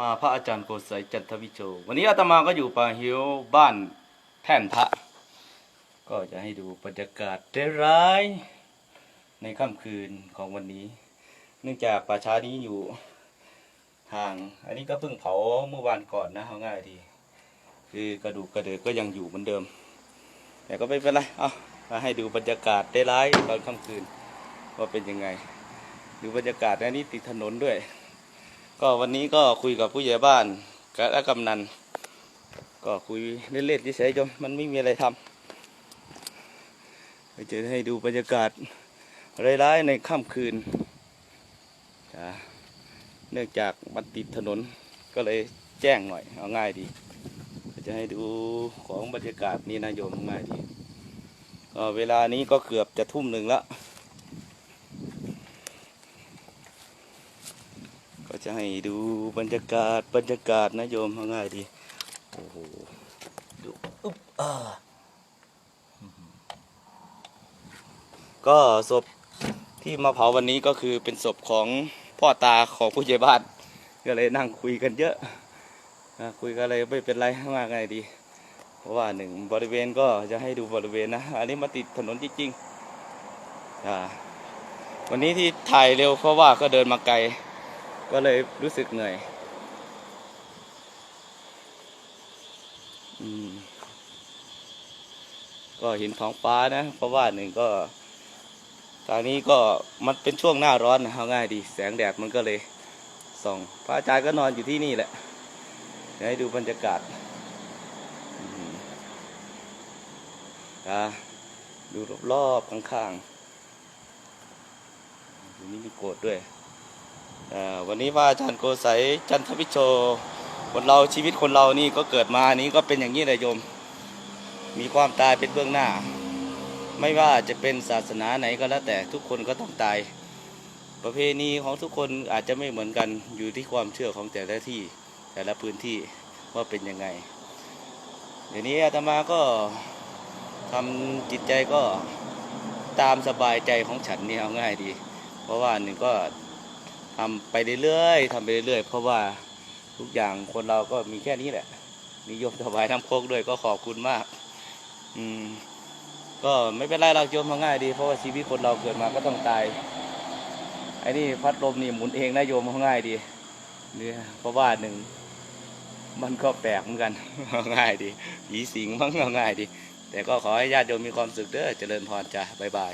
มาพระอาจารย์โกศัยจันทวิโช วันนี้อาตมาก็อยู่ป่าหิวบ้านแท่นพระ ก็จะให้ดูบรรยากาศร้ายในค่ำคืนของวันนี้ เนื่องจากป่าช้านี้อยู่ห่าง อันนี้ก็เพิ่งเผาเมื่อวานก่อนนะเอาง่ายดีคือกระดูกกระเดือกก็ยังอยู่เหมือนเดิม แต่ก็ไม่เป็นไร เอามาให้ดูบรรยากาศได้ร้ายตอนค่ำคืนว่าเป็นยังไง ดูบรรยากาศอันนี้ติดถนนด้วย ก็วันนี้ก็คุยกับผู้ใหญ่บ้านกับและกำนัน ก็คุยเล่นๆเฉยๆจนมันไม่มีอะไรทำไปจะให้ดูบรรยากาศร้ายๆในค่ำคืนจ้ะเนื่องจากมันติดถนนก็เลยแจ้งหน่อยเอาง่ายดี จะให้ดูของบรรยากาศนี่นะโยมง่ายดีก็เวลานี้ก็เกือบจะทุ่มหนึ่งแล้ว จะให้ดูบรรยากาศบรรยากาศนะโยมเอาง่ายดี โอ้โห ดูอุ๊บอ่าก็ศพที่มาเผาวันนี้ก็คือเป็นศพของพ่อตาของผู้ใหญ่บ้านก็เลยนั่งคุยกันเยอะคุยกันอะไรไม่เป็นไรมากไงดี เพราะว่าหนึ่งบริเวณก็จะให้ดูบริเวณนะ อันนี้มาติดถนนจริงๆวันนี้ที่ถ่ายเร็วเพราะว่าก็เดินมาไกล ก็เลยรู้สึกเหนื่อยอก็เห็นท้องฟ้านะ เพราะว่าหนึ่งก็ตอนนี้ก็มันเป็นช่วงหน้าร้อนนะเอาง่ายดี แสงแดดมันก็เลยส่องพระอาจารย์ก็นอนอยู่ที่นี่แหละเดี๋ยวให้ดูบรรยากาศดูรอบๆข้างๆตรงนี้มีโกดด้วย วันนี้ว่าอาจารย์โกศัยจันทวิโชคนเราชีวิตคนเรานี่ก็เกิดมานี้ก็เป็นอย่างนี้เลยโยม มีความตายเป็นเบื้องหน้า ไม่ว่าจะเป็นศาสนาไหนก็แล้วแต่ทุกคนก็ต้องตาย ประเพณีของทุกคนอาจจะไม่เหมือนกันอยู่ที่ความเชื่อของแต่ละที่ แต่ละพื้นที่ว่าเป็นยังไงเดี๋ยวนี้อาตมาก็ทำจิตใจก็ตามสบายใจของฉันนี่เอาง่ายดี เพราะว่าหนึ่งก็ ทำไปเรื่อยๆทำไปเรื่อยๆ เพราะว่าทุกอย่างคนเราก็มีแค่นี้แหละ นิยมถวายน้ำโคกด้วยก็ขอบคุณมาก อืม ก็ไม่เป็นไรเราโยมมาง่ายดี เพราะว่าชีวิตคนเราเกิดมาก็ต้องตายไอ้นี่พัดลมนี่หมุนเองนะโยมมาง่ายดีเนี่ยเพราะว่าหนึ่งมันก็แปลกเหมือนกันง่ายดีผีสิงมั้งง่ายดี แต่ก็ขอให้ญาติโยมมีความสุขเด้อเจริญพรจ้ะบ๊ายบาย